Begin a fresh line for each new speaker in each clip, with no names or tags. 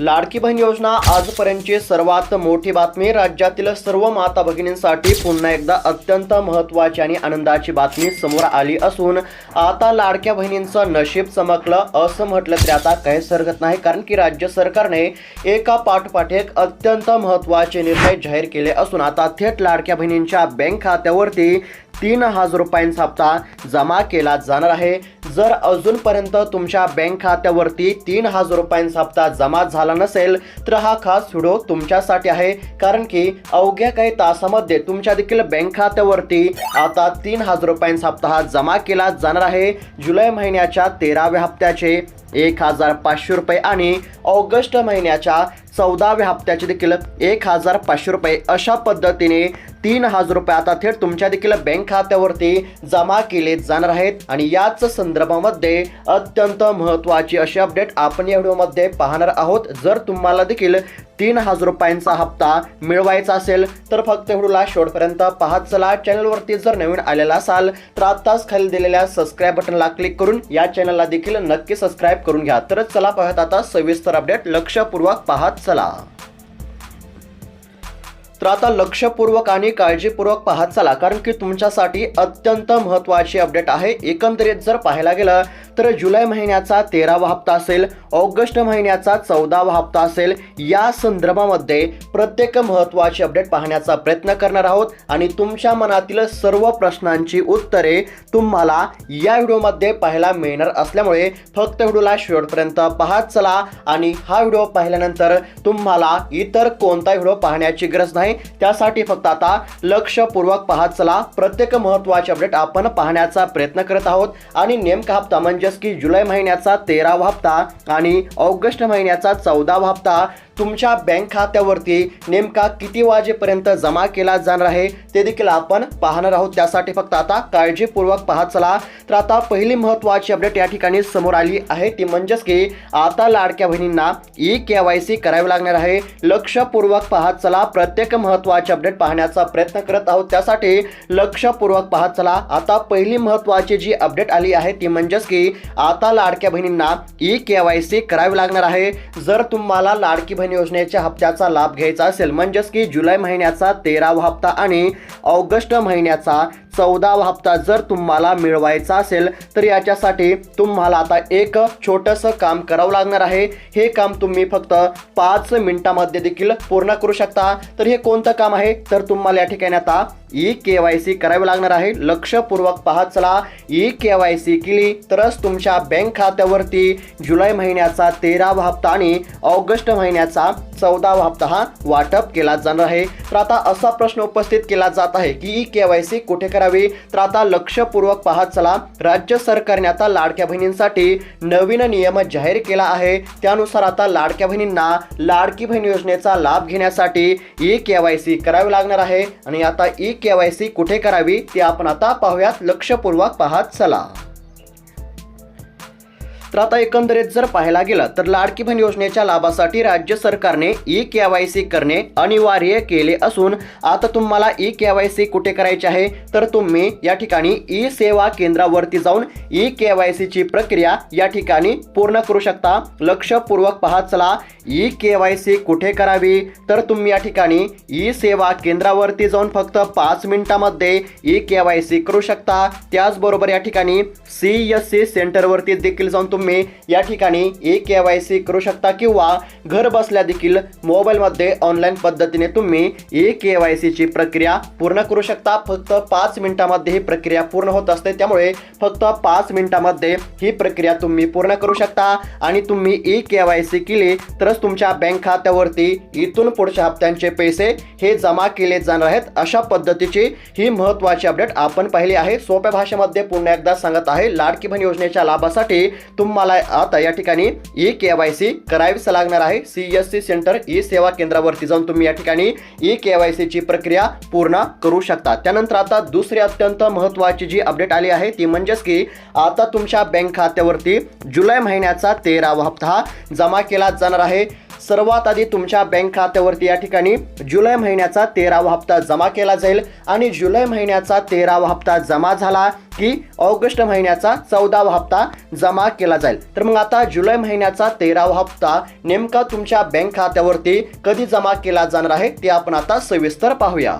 लाडकी बहीण योजना आजपर्यंतची सर्वात मोठी बातमी. राज्यातील सर्व माता भगिनींसाठी पुन्हा एकदा अत्यंत महत्त्वाची आणि आनंदाची बातमी समोर आली असून आता लाडक्या बहिणींचं नशीब चमकलं असं म्हटलं तरी आता काहीच हरकत नाही कारण की राज्य सरकारने एका पाठोपाठ एक अत्यंत महत्त्वाचे निर्णय जाहीर केले असून आता थेट लाडक्या बहिणींच्या बँक खात्यावरती तीन हजार रुपयांचा हप्ता जमा केला जाणार आहे. जर अजूनपर्यंत तुमच्या बँक खात्यावरती तीन हजार रुपयांचा हप्ता जमा झाला नसेल तर हा खास व्हिडिओ तुमच्यासाठी आहे. कारण की अवघ्या काही तासामध्ये तुमच्या देखील बँक खात्यावरती आता तीन हजार रुपयांचा हप्ता हा जमा केला जाणार आहे. जुलै महिन्याच्या तेराव्या हप्त्याचे एक हजार पाचशे रुपये आणि ऑगस्ट महिन्याच्या चौदाव्या हप्त्याचे देखील एक हजार पाचशे रुपये अशा पद्धतीने तीन हजार रुपये आता थेट तुमच्या देखील बँक खात्यावरती जमा केले जाणार आहेत. आणि याच संदर्भामध्ये अत्यंत महत्त्वाची अशी अपडेट आपण या व्हिडिओमध्ये पाहणार आहोत. जर तुम्हाला देखील तीन हजार रुपयांचा हप्ता मिळवायचा असेल तर फक्त व्हिडिओला शेवटपर्यंत पाहत चला. चॅनलवरती जर नवीन आलेला असाल तर आत्ताच खाली दिलेल्या सबस्क्राईब बटनला क्लिक करून या चॅनलला देखील नक्की सबस्क्राईब करून घ्या. तरच चला पाहत आता सविस्तर अपडेट लक्षपूर्वक पाहत चला. तर आता लक्षपूर्वक आणि काळजीपूर्वक पाहत चला कारण की तुमच्यासाठी अत्यंत महत्त्वाची अपडेट आहे. एकंदरीत जर पाहायला गेलं तर जुलै महिन्याचा तेरावा हप्ता असेल ऑगस्ट महिन्याचा चौदावा हप्ता असेल. या संदर्भामध्ये प्रत्येक महत्त्वाची अपडेट पाहण्याचा प्रयत्न करणार आहोत आणि तुमच्या मनातील सर्व प्रश्नांची उत्तरे तुम्हाला या व्हिडिओमध्ये पाहायला मिळणार असल्यामुळे फक्त व्हिडिओला शेवटपर्यंत पाहत चला आणि हा व्हिडिओ पाहिल्यानंतर तुम्हाला इतर कोणता व्हिडिओ पाहण्याची गरज नाही. त्यासाठी फक्त आता लक्षपूर्वक पाहत चला. प्रत्येक महत्त्वाचे अपडेट आपण पाहण्याचा प्रयत्न करत आहोत. आणि नेमका हप्ता म्हणजेच की जुलै महिन्याचा तेरावा हप्ता आणि ऑगस्ट महिन्याचा चौदावा हप्ता तुमच्या बँक खात्यावरती नेमका किती वाजेपर्यंत जमा केला जाणार आहे ते देखील आपण पाहणार आहोत. त्यासाठी फक्त आता काळजीपूर्वक पाहत चला. तर आता पहिली महत्त्वाची अपडेट या ठिकाणी समोर आली आहे. ती म्हणजेच की आता लाडक्या बहिणींना ई के वाय सी करावी लागणार आहे. लक्षपूर्वक पाहत चला. प्रत्येक महत्त्वाचे अपडेट पाहण्याचा प्रयत्न करत आहोत. त्यासाठी लक्षपूर्वक पाहत चला. आता पहिली महत्त्वाची जी अपडेट आली आहे ती म्हणजेच की आता लाडक्या बहिणींना ई के वाय सी करावी लागणार आहे. जर तुम्हाला लाडकी बहीण योजनेच्या हप्त्याचा लाभ घ्यायचा असेल म्हणजेच की जुलै महिन्याचा तेरावा हप्ता आणि ऑगस्ट महिन्याचा चौदावा हप्ता जर तुम्हाला मिळवायचा असेल तर याच्यासाठी तुम्हाला आता एक छोटंसं काम करावं लागणार आहे. हे काम तुम्ही फक्त पाच मिनिटामध्ये देखील पूर्ण करू शकता. तर हे कोणतं काम आहे? तर तुम्हाला या ठिकाणी आता ई के वाय सी करावी लागणार आहे. लक्षपूर्वक पाहत चला. ई के वाय सी केली तरच तुमच्या बँक खात्यावरती जुलै महिन्याचा तेरावा हप्ता आणि ऑगस्ट महिन्याचा चौदावा हप्ता हा वाटप केला जाणार आहे. तर आता असा प्रश्न उपस्थित केला जात आहे की ई के वाय सी कुठे करावी? तर आता लक्षपूर्वक पाहत चला. राज्य सरकारने आता लाडक्या बहिणींसाठी नवीन नियम जाहीर केला आहे. त्यानुसार आता लाडक्या बहिणींना लाडकी बहीण योजनेचा लाभ घेण्यासाठी ई के वाय सी करावी लागणार आहे. आणि आता ई के वाय सी कुठे करावी ते आपण आता पाहूयात. लक्षपूर्वक पाहत चला. तर आता एकंदरीत जर पाहायला गेलं तर लाडकी बहीण योजनेच्या लाभासाठी राज्य सरकारने ई के वाय सी करणे अनिवार्य केले असून आता तुम्हाला ई के वाय सी कुठे करायचे आहे? तर तुम्ही या ठिकाणी ई सेवा केंद्रावरती जाऊन ई के वाय सीची प्रक्रिया या ठिकाणी पूर्ण करू शकता. लक्षपूर्वक पाहत चला ई के वाय सी कुठे करावी? तर तुम्ही या ठिकाणी ई सेवा केंद्रावरती जाऊन फक्त पाच मिनिटामध्ये ई के वाय सी करू शकता. त्याचबरोबर या ठिकाणी सी एस सी सेंटरवरती देखील जाऊन तुम्ही तुम्ही या ठिकाणी ई के वाय सी करू शकता किंवा घर बसल्या देखील मोबाईलमध्ये ऑनलाईन पद्धतीने तुम्ही ई के वाय सीची प्रक्रिया पूर्ण करू शकता. फक्त पाच मिनिटामध्ये ही प्रक्रिया पूर्ण होत असते. त्यामुळे फक्त पाच मिनिटामध्ये ही प्रक्रिया तुम्ही पूर्ण करू शकता. आणि तुम्ही ई के वाय सी केली तरच तुमच्या बँक खात्यावरती इथून पुढच्या हप्त्यांचे पैसे हे जमा केले जाणार आहेत. अशा पद्धतीची ही महत्त्वाची अपडेट आपण पाहिली आहे. सोप्या भाषेमध्ये पुन्हा एकदा सांगत आहे लाडकी बहीण योजनेच्या लाभासाठी तुम्हाला तुम्हाला आता या ठिकाणी ई के वाय सी करावीच लागणार आहे. C S C centre E सेवा केंद्रावरती जाऊन तुम्ही या ठिकाणी ई के वाय सीची प्रक्रिया पूर्ण करू शकता. त्यानंतर आता दुसरी अत्यंत महत्त्वाची जी अपडेट आली आहे ती म्हणजेच की आता तुमच्या बँक खात्यावरती जुलै महिन्याचा तेरावा हप्ता जमा केला जाणार आहे. सर्वात आधी तुमच्या बँक खात्यावरती या ठिकाणी जुलै महिन्याचा तेरावा हप्ता जमा केला जाईल आणि जुलै महिन्याचा तेरावा हप्ता जमा झाला. की ऑगस्ट महिन्याचा चौदावा हप्ता जमा केला जाईल. तर मग आता जुलै महिन्याचा तेरावा हप्ता नेमका तुमच्या बँक खात्यावरती कधी जमा केला जाणार आहे ते आपण आता सविस्तर पाहूया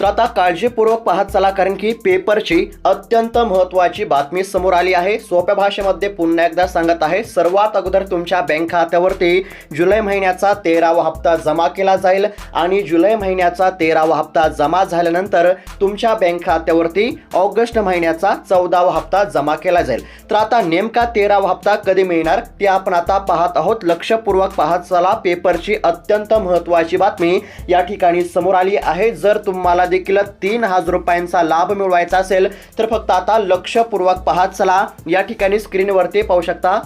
तर आता काळजीपूर्वक पाहत चला कारण की पेपरची अत्यंत महत्वाची बातमी समोर आली आहे. सोप्या भाषेमध्ये पुन्हा एकदा सांगत आहे सर्वात अगोदर तुमच्या बँक खात्यावरती जुलै महिन्याचा तेरावा हप्ता जमा केला जाईल आणि जुलै महिन्याचा तेरावा हप्ता जमा झाल्यानंतर तुमच्या बँक खात्यावरती ऑगस्ट महिन्याचा चौदावा हप्ता जमा केला जाईल. तर आता नेमका तेरावा हप्ता कधी मिळणार ते आपण आता पाहत आहोत. लक्षपूर्वक पाहत चला पेपरची अत्यंत महत्वाची बातमी या ठिकाणी समोर आली आहे. जर तुम्हाला देखील तीन हजार रुपयांचा लाभ मिळवायचा असेल तर फक्त आता लक्षपूर्वक पाहत चला. या ठिकाणी स्क्रीनवरती पाहू शकता.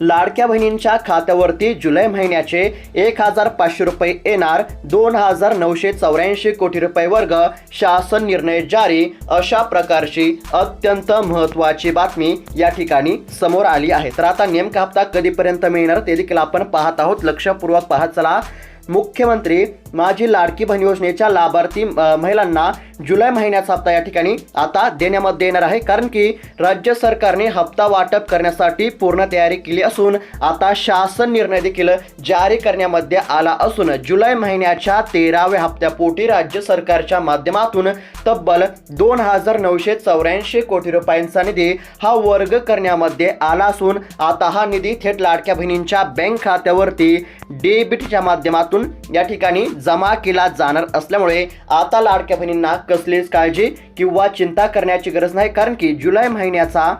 लाडक्या बहिणींच्या खात्यावरती जुलै महिन्याचे एक हजार पाचशे रुपये येणार. दोन हजार नऊशे चौऱ्याऐंशी कोटी रुपये वर्ग. शासन निर्णय जारी. अशा प्रकारची अत्यंत महत्त्वाची बातमी या ठिकाणी समोर आली आहे. तर आता नेमका हप्ता कधीपर्यंत मिळणार ते देखील आपण पाहत आहोत. लक्षपूर्वक पाहत चला. मुख्यमंत्री माझी लाडकी बहीण योजनेच्या लाभार्थी महिलांना जुलै महिन्याचा हप्ता या ठिकाणी आता देण्यामध्ये येणार आहे. कारण की राज्य सरकारने हप्ता वाटप करण्यासाठी पूर्ण तयारी केली असून आता शासन निर्णय देखील जारी करण्यामध्ये आला असून जुलै महिन्याच्या तेराव्या हप्त्यापोटी राज्य सरकारच्या माध्यमातून तब्बल दोन हजार नऊशे चौऱ्याऐंशी कोटी रुपयांचा निधी हा वर्ग करण्यामध्ये आला असून आता हा निधी थेट लाडक्या बहिणींच्या बँक खात्यावरती डेबिटच्या माध्यमातून या ठिकाणी जमा केला जाणार असल्यामुळे आता लाडक्या बहिणींना कसलीच काळजी किंवा चिंता करण्याची गरज नाही कारण की जुलै महिन्याचा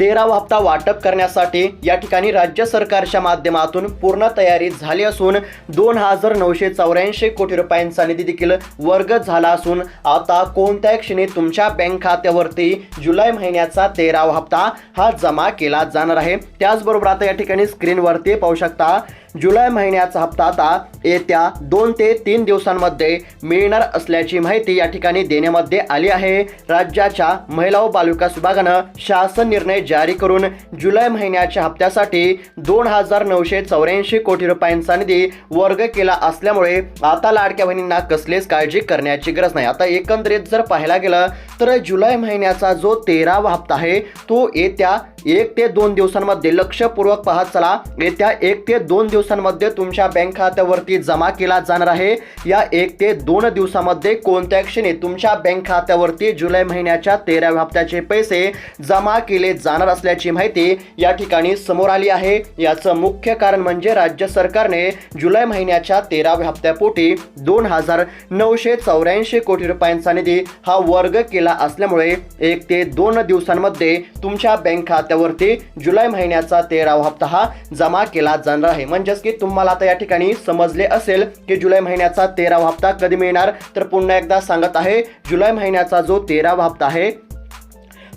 तेरावा हप्ता वाटप करण्यासाठी या ठिकाणी राज्य सरकारच्या माध्यमातून पूर्ण तयारी झाली असून दोन हजार नऊशे चौऱ्याऐंशी कोटी रुपयांचा निधी देखील वर्ग झाला असून आता कोणत्याही क्षणी तुमच्या बँक खात्यावरती जुलै महिन्याचा तेरावा हप्ता हा जमा केला जाणार आहे. त्याचबरोबर आता या ठिकाणी स्क्रीनवरती पाहू शकता जुलै महिन्याचा हप्ता आता येत्या दोन ते तीन दिवसांमध्ये मिळणार असल्याची माहिती या ठिकाणी देण्यामध्ये आली आहे. राज्याच्या महिला व बालविकास विभागानं शासन निर्णय जारी करून जुलै महिन्याच्या हप्त्यासाठी दोन हजार नऊशे चौऱ्याऐंशी कोटी रुपयांचा निधी वर्ग केला असल्यामुळे आता लाडक्या बहिणींना कसलीच काळजी करण्याची गरज नाही. आता एकंदरीत जर पाहायला गेलं तर जुलै महिन्याचा जो तेरावा हप्ता आहे तो येत्या एक ते दोन दिवसांमध्ये लक्षपूर्वक पाहत चला. येत्या एक ते दोन दिवसांमध्ये तुमच्या बँक खात्यावरती जमा केला जाणार आहे. या एक ते दोन दिवसामध्ये कोणत्या क्षणी तुमच्या बँक खात्यावरती जुलै महिन्याच्या तेराव्या हप्त्याचे पैसे जमा केले जाणार असल्याची माहिती या ठिकाणी समोर आली आहे. याचं मुख्य कारण म्हणजे राज्य सरकारने जुलै महिन्याच्या तेराव्या हप्त्यापोटी दोन हजार नऊशे चौऱ्याऐंशी कोटी रुपयांचा निधी हा वर्ग केला असल्यामुळे एक ते दोन दिवसांमध्ये तुमच्या बँक खात्या खात्यावरती जुलै महिन्याचा तेरावा हप्ता हा जमा केला जाणार आहे. म्हणजेच की तुम्हाला आता या ठिकाणी समजले असेल की जुलै महिन्याचा तेरावा हप्ता कधी मिळणार? तर पुन्हा एकदा सांगत आहे जुलै महिन्याचा जो तेरावा हप्ता आहे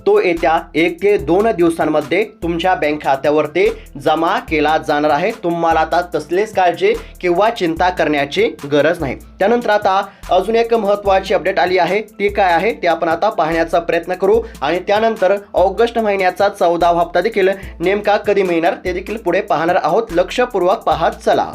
तो येत्या एक ते दोन दिवसांमध्ये तुमच्या बँक खात्यावरती जमा केला जाणार आहे. तुम्हाला आता तसलेच काळजी किंवा चिंता करण्याची गरज नाही. त्यानंतर आता अजून एक महत्त्वाची अपडेट आली आहे. ती काय आहे ते आपण आता पाहण्याचा प्रयत्न करू आणि त्यानंतर ऑगस्ट महिन्याचा चौदावा हप्ता देखील नेमका कधी मिळणार ते देखील पुढे पाहणार आहोत. लक्षपूर्वक पाहत चला.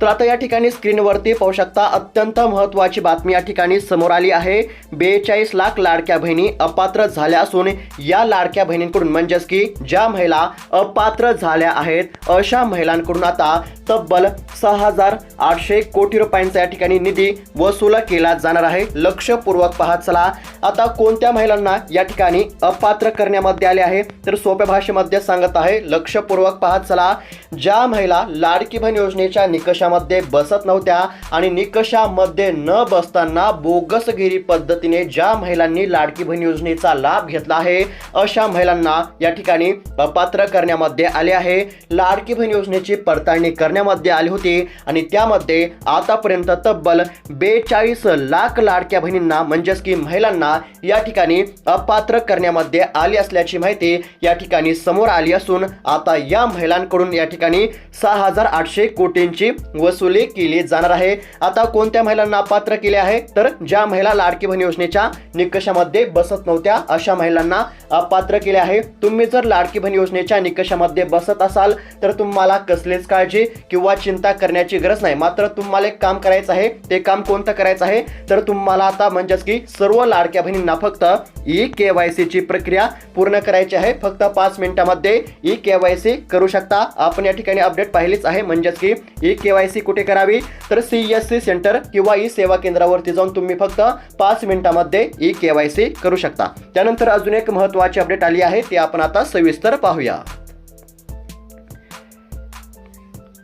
तर आता या ठिकाणी स्क्रीनवरती पाहू शकता अत्यंत महत्त्वाची बातमी या ठिकाणी समोर आली आहे. बेचाळीस लाख लाडक्या बहिणी अपात्र झाल्या असून या लाडक्या बहिणींकडून म्हणजेच की ज्या महिला अपात्र झाल्या आहेत अशा महिलांकडून आता तब्बल सहा हजार आठशे कोटी रुपयांचा या ठिकाणी निधी वसूल केला जाणार आहे. लक्षपूर्वक पाहत चला. आता कोणत्या महिलांना या ठिकाणी अपात्र करण्यामध्ये आले आहे? तर सोप्या भाषेमध्ये सांगत आहे लक्षपूर्वक पाहत चला. ज्या महिला लाडकी बहीण योजनेच्या निकषामध्ये बसत नव्हत्या आणि निकषामध्ये न बसताना बोगसगिरी पद्धतीने ज्या महिलांनी लाडकी बहीण योजनेचा लाभ घेतला आहे अशा महिलांना या ठिकाणी अपात्र करण्यामध्ये आले आहे. लाडकी बहीण योजनेची पडताळणी करण्यामध्ये आली होती आणि त्यामध्ये आतापर्यंत तब्बल बेचाळीस लाख लाडक्या बहिणींना म्हणजेच की महिलांना या ठिकाणी अपात्र करण्यामध्ये आली असल्याची माहिती या ठिकाणी समोर आली असून आता या महिलांकडून या ठिकाणी सहा हजार आठशे कोटींची वसुली केली जाणार आहे. आता कोणत्या महिलांना अपात्र केले आहे? तर ज्या महिला लाडकी बहीण योजनेच्या निकषामध्ये बसत नव्हत्या अशा महिलांना अपात्र केले आहे. तुम्ही जर लाडकी बहीण योजनेच्या निकषामध्ये बसत असाल तर तुम्हाला कसलीच काळजी किंवा चिंता करण्याची गरज नाही. मात्र तुम्हाला एक काम करायचं आहे. ते काम कोणतं करायचं आहे? तर तुम्हाला आता म्हणजेच की सर्व लाडक्या बहिणींना फक्त ई के वाय ची प्रक्रिया पूर्ण करायची आहे. फक्त पाच मिनिटामध्ये ई के वाय सी करू शकता. आपण या ठिकाणी अपडेट पाहिलीच आहे. म्हणजेच की ई के वाय सी कुठे करावी? तर सी एस सी सेंटर किंवा ई सेवा केंद्रावरती जाऊन तुम्ही फक्त पाच मिनिटामध्ये ई के वाय सी करू शकता. त्यानंतर अजून एक महत्त्वाची अपडेट आली आहे ती आपण आता सविस्तर पाहूया.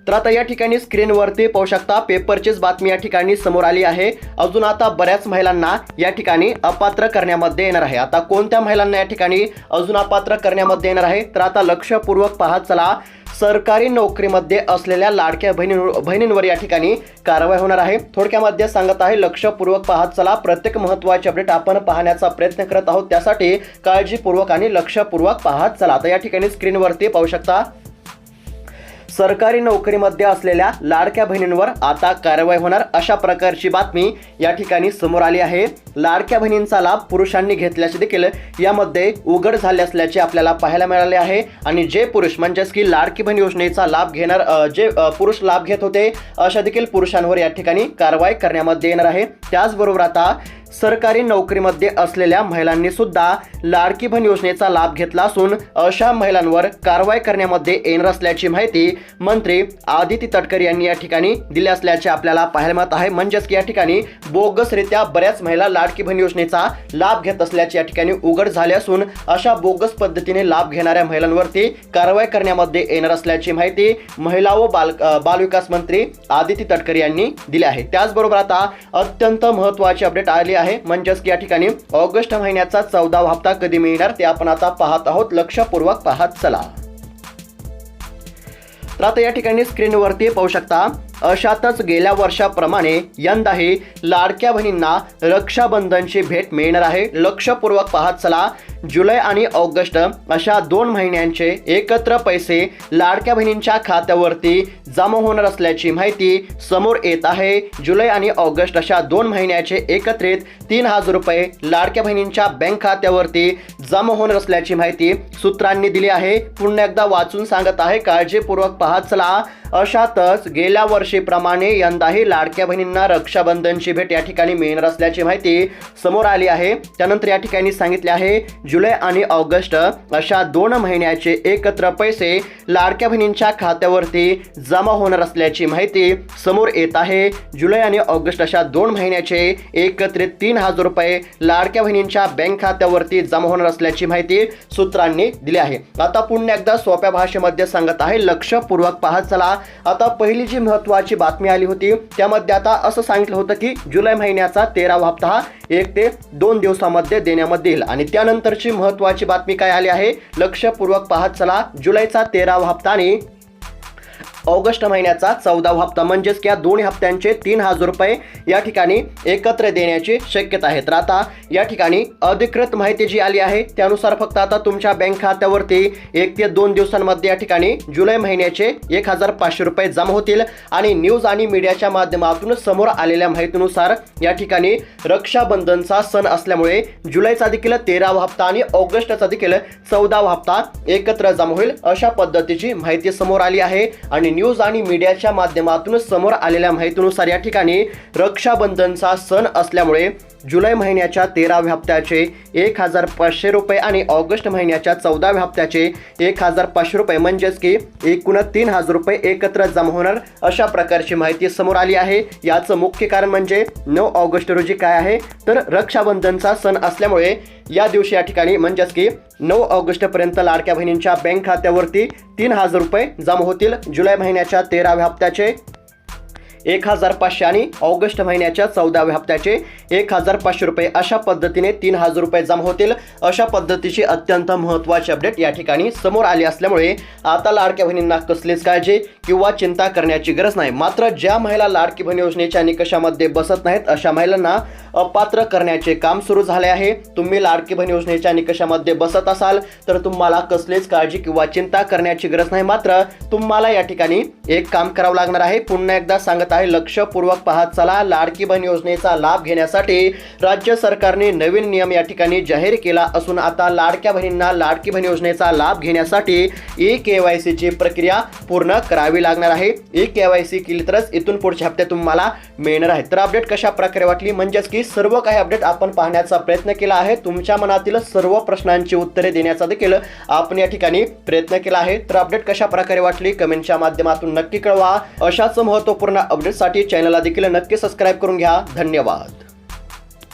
तर आता या ठिकाणी स्क्रीनवरती पाहू शकता पेपरचीच बातमी या ठिकाणी समोर आली आहे. अजून आता बऱ्याच महिलांना या ठिकाणी अपात्र करण्यामध्ये येणार आहे. आता कोणत्या महिलांना या ठिकाणी अजून अपात्र करण्यामध्ये येणार आहे? तर आता लक्षपूर्वक पाहत चला. सरकारी नोकरीमध्ये असलेल्या लाडक्या बहिणी बहिणींवर या ठिकाणी कारवाई होणार आहे. थोडक्यामध्ये सांगत आहे लक्षपूर्वक पाहत चला. प्रत्येक महत्त्वाचे अपडेट आपण पाहण्याचा प्रयत्न करत आहोत. त्यासाठी काळजीपूर्वक आणि लक्षपूर्वक पाहत चला. आता या ठिकाणी स्क्रीनवरती पाहू शकता. सरकारी नोकरीमध्ये असलेल्या लाडक्या बहिणींवर आता कारवाई होणार अशा प्रकारची बातमी या ठिकाणी समोर आली आहे. लाडक्या बहिणींचा लाभ पुरुषांनी घेतल्याचे देखील यामध्ये उघड झाले असल्याचे आपल्याला पाहायला मिळाले आहे. आणि जे पुरुष म्हणजेच की लाडकी बहीण योजनेचा लाभ घेणार जे पुरुष लाभ घेत होते अशा देखील पुरुषांवर या ठिकाणी कारवाई करण्यामध्ये येणार आहे. त्याचबरोबर आता सरकारी नोकरीमध्ये असलेल्या महिलांनी सुद्धा लाडकी बहीण योजनेचा लाभ घेतला असून अशा महिलांवर कारवाई करण्यामध्ये येणार असल्याची माहिती मंत्री आदिती तटकरे यांनी या ठिकाणी दिली असल्याचे आपल्याला पाहायला मिळत आहे. म्हणजेच की या ठिकाणी बोगसरित्या बऱ्याच महिला लाडकी बहीण योजनेचा लाभ घेत असल्याचे या ठिकाणी उघड झाले असून अशा बोगस पद्धतीने लाभ घेणाऱ्या महिलांवरती कारवाई करण्यामध्ये येणार असल्याची माहिती महिला व बाल बालविकास मंत्री आदिती तटकरे यांनी दिली आहे. त्याचबरोबर आता अत्यंत महत्त्वाची अपडेट आली आहे. म्हणजेच की या ठिकाणी ऑगस्ट महिन्याचा चौदावा हप्ता कधी मिळणार ते आपण आता पाहत आहोत. लक्षपूर्वक पाहत चला. तर आता या ठिकाणी स्क्रीनवरती पाहू शकता. अशातच गेल्या वर्षाप्रमाणे यंदाही लाडक्या बहिणींना रक्षाबंधनची भेट मिळणार आहे. लक्षपूर्वक पाहत चला जुलै आणि ऑगस्ट अशा दोन महिन्यांचे एकत्र पैसे लाडक्या बहिणींच्या खात्यावरती जमा होणार असल्याची माहिती समोर येत आहे. जुलै आणि ऑगस्ट अशा दोन महिन्याचे एकत्रित तीन हजार रुपये लाडक्या बहिणींच्या बँक खात्यावरती जमा होणार असल्याची माहिती सूत्रांनी दिली आहे. पुन्हा एकदा वाचून सांगत आहे. काळजीपूर्वक पाहत चला अशातच गेल्या वर्षीप्रमाणे यंदाही लाडक्या बहिणींना रक्षाबंधनची भेट या ठिकाणी मिळणार असल्याची माहिती समोर आली आहे. त्यानंतर या ठिकाणी सांगितले आहे जुलै आणि ऑगस्ट अशा दोन महिन्याचे एकत्र पैसे लाडक्या बहिणींच्या खात्यावरती जमा होणार असल्याची माहिती समोर येत आहे. जुलै आणि ऑगस्ट अशा दोन महिन्याचे एकत्रित तीन हजार रुपये लाडक्या बहिणींच्या बँक खात्यावरती जमा होणार असल्याची माहिती सूत्रांनी दिली आहे. आता पुन्हा एकदा सोप्या भाषेमध्ये सांगत आहे लक्षपूर्वक पाहत चला. आता पहिली जी महत्वाची बातमी आली होती त्यामध्ये आता असं सांगितलं होतं की जुलै महिन्याचा तेरावा हप्ता हा एक ते दोन दिवसामध्ये देण्यामध्ये येईल. आणि त्यानंतरची महत्वाची बातमी काय आली आहे? लक्षपूर्वक पाहत चला जुलैचा तेरावा हप्ता आणि ऑगस्ट महिन्याचा चौदावा हप्ता. म्हणजेच की या दोन्ही हप्त्यांचे तीन हजार रुपये या ठिकाणी एकत्र देण्याची शक्यता आहे. तर आता या ठिकाणी अधिकृत माहिती जी आली आहे त्यानुसार फक्त आता तुमच्या बँक खात्यावरती एक ते दोन दिवसांमध्ये या ठिकाणी जुलै महिन्याचे एक हजार पाचशे रुपये जमा होतील आणि न्यूज आणि मीडियाच्या माध्यमातून समोर आलेल्या माहितीनुसार या ठिकाणी रक्षाबंधनचा सण असल्यामुळे जुलैचा देखील तेरावा हप्ता आणि ऑगस्टचा देखील चौदावा हप्ता एकत्र जमा होईल अशा पद्धतीची माहिती समोर आली आहे. आणि न्यूज आणि मीडियाच्या माध्यमातून समोर आलेल्या माहितीनुसार या ठिकाणी रक्षाबंधनचा सण असल्यामुळे जुलै महिन्याच्या तेराव्या हप्त्याचे एक हजार पाचशे रुपये आणि ऑगस्ट महिन्याच्या चौदाव्या हप्त्याचे एक हजार पाचशे रुपये म्हणजेच की एकूण तीन हजार रुपये एकत्र जमा होणार अशा प्रकारची माहिती समोर आली आहे. याचं मुख्य कारण म्हणजे नऊ ऑगस्ट रोजी काय आहे? तर रक्षाबंधनचा सण असल्यामुळे या दिवशी या ठिकाणी म्हणजेच की नऊ ऑगस्टपर्यंत लाडक्या बहिणींच्या बँक खात्यावरती तीन हजार रुपये जमा होतील. जुलै महिन्याच्या तेराव्या हप्त्याचे एक हजार पाचशे आणि ऑगस्ट महिन्याच्या चौदाव्या हप्त्याचे एक हजार पाचशे रुपये अशा पद्धतीने तीन हजार रुपये जमा होतील. अशा पद्धतीची अत्यंत महत्त्वाची अपडेट या ठिकाणी समोर आली असल्यामुळे आता लाडक्या बहिणींना कसलीच काळजी किंवा चिंता करण्याची गरज नाही. मात्र ज्या महिला लाडकी बहीण योजनेच्या निकषामध्ये बसत नाहीत अशा महिलांना अपात्र करण्याचे काम सुरू झाले आहे. तुम्ही लाडकी बहीण योजनेच्या निकषामध्ये बसत असाल तर तुम्हाला कसलीच काळजी किंवा चिंता करण्याची गरज नाही. मात्र तुम्हाला या ठिकाणी एक काम करावं लागणार आहे. पुन्हा एकदा सांगत आहे लक्षपूर्वक पाहत चला. लाडकी बहीण योजनेचा लाभ घेण्यासाठी राज्य सरकारने नवीन नियम या ठिकाणी जाहीर केला असून आता लाडक्या बहिणींना लाडकी बहीण योजनेचा लाभ घेण्यासाठी ई के वाय सीची प्रक्रिया पूर्ण करावी लागणार आहे. ई के वाय सी केली तरच इथून पुढच्या हप्त्यात तुम्हाला मिळणार आहे तर अपडेट कशा प्रकारे वाटली? म्हणजेच की सर्व काही अपडेट आपण पाहण्याचा प्रयत्न केला आहे. तुमच्या मनातील सर्व प्रश्नांची उत्तरे देण्याचा देखील आपण या ठिकाणी प्रयत्न केला आहे. तर अपडेट कशा प्रकारे वाटली? कमेंटच्या माध्यमातून नक्की कळवा. अशाच महत्त्वपूर्ण अपडेटसाठी चॅनलला देखील नक्की सबस्क्राईब करून घ्या. धन्यवाद.